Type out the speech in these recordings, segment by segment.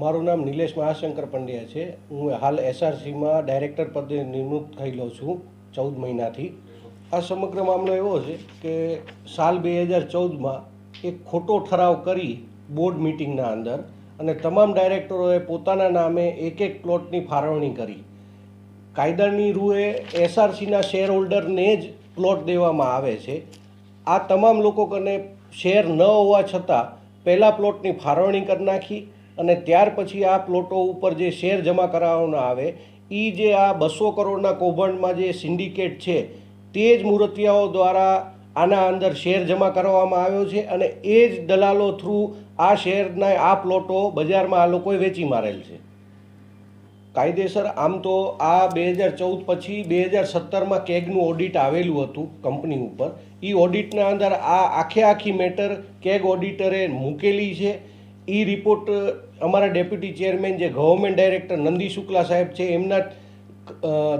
મારું નામ નિલેશ મહાશંકર પંડ્યા છે. હું હાલ એસઆરસીમાં ડાયરેક્ટર પદે નિમણૂક થયેલો છું ચૌદ મહિનાથી. આ સમગ્ર મામલો એવો છે કે સાલ બે હજાર ચૌદમાં એક ખોટો ઠરાવ કરી બોર્ડ મિટિંગના અંદર અને તમામ ડાયરેક્ટરોએ પોતાના નામે એક એક પ્લોટની ફાળવણી કરી. કાયદાની રૂએ એસઆરસીના શેર હોલ્ડરને જ પ્લોટ દેવામાં આવે છે. આ તમામ લોકો કને શેર ન હોવા છતાં પહેલાં પ્લોટની ફાળવણી કરી નાખી અને ત્યાર પછી આ પ્લોટો ઉપર જે શેર જમા કરાવવાના આવે એ જે આ બસો કરોડના કૌભાંડમાં જે સિન્ડિકેટ છે, તે જ મૂર્તિયાઓ દ્વારા આના અંદર શેર જમા કરવામાં આવ્યો છે અને એ જ દલાલો થ્રુ આ શેરના આ પ્લોટો બજારમાં આ લોકોએ વેચી મારેલ છે. કાયદેસર આમ તો આ બે હજાર ચૌદ પછી બે હજાર સત્તરમાં કેગનું ઓડિટ આવેલું હતું કંપની ઉપર. એ ઓડિટના અંદર આ આખે આખી મેટર કેગ ઓડિટરે મૂકેલી છે. એ રિપોર્ટ અમારા ડેપ્યુટી ચેરમેન જે ગવર્મેન્ટ ડાયરેક્ટર નંદી શુક્લા સાહેબ છે, એમના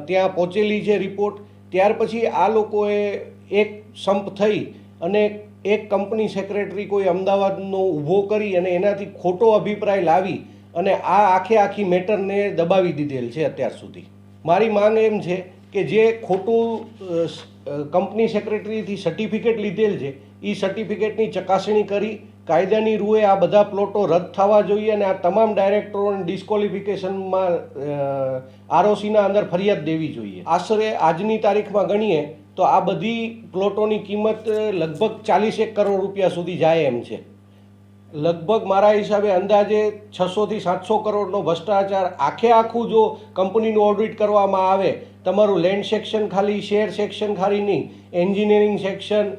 ત્યાં પહોંચેલી છે રિપોર્ટ ત્યાર પછી આ લોકોએ એક સંપ થઈ અને એક કંપની સેક્રેટરી કોઈ અમદાવાદનો ઊભો કરી અને એનાથી ખોટો અભિપ્રાય લાવી અને આ આખે આખી મેટરને દબાવી દીધેલ છે અત્યાર સુધી. મારી માંગ એમ છે કે જે ખોટું કંપની સેક્રેટરીથી સર્ટિફિકેટ લીધેલ છે એ સર્ટિફિકેટની ચકાસણી કરી કાયદાની રૂએ આ બધા પ્લોટો રદ થવા જોઈએ અને આ તમામ ડાયરેક્ટરોને ડિસ્કોલિફિકેશનમાં આરઓસીના અંદર ફરિયાદ દેવી જોઈએ. આશરે આજની તારીખમાં ગણીએ તો આ બધી પ્લોટોની કિંમત લગભગ ચાલીસ એક કરોડ રૂપિયા સુધી જાય એમ છે. લગભગ મારા હિસાબે અંદાજે છસોથી સાતસો કરોડનો ભ્રષ્ટાચાર આખે આખું જો કંપનીનું ઓડિટ કરવામાં આવે, તમારું લેન્ડ સેક્શન ખાલી, શેર સેક્શન ખાલી નહીં, એન્જિનિયરિંગ સેક્શન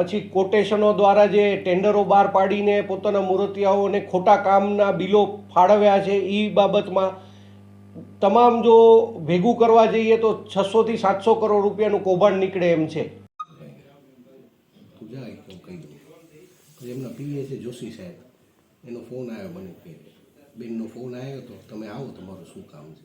પછી કોટેશનો દ્વારા જે ટેન્ડરો બહાર પાડીને પોતાના મૂર્તિયાઓને ખોટા કામના બિલો ફાળવ્યા છે એ બાબતમાં તમામ જો ભેગું કરવા જઈએ તો છસોથી સાતસો કરોડ રૂપિયાનું કૌભાંડ નીકળે એમ છે. એમના પીએ છે જોશી સાહેબ. એનો ફોન આવ્યો મને કે, બેનનો ફોન આવ્યો તો તમે આવો, તમારું શું કામ છે?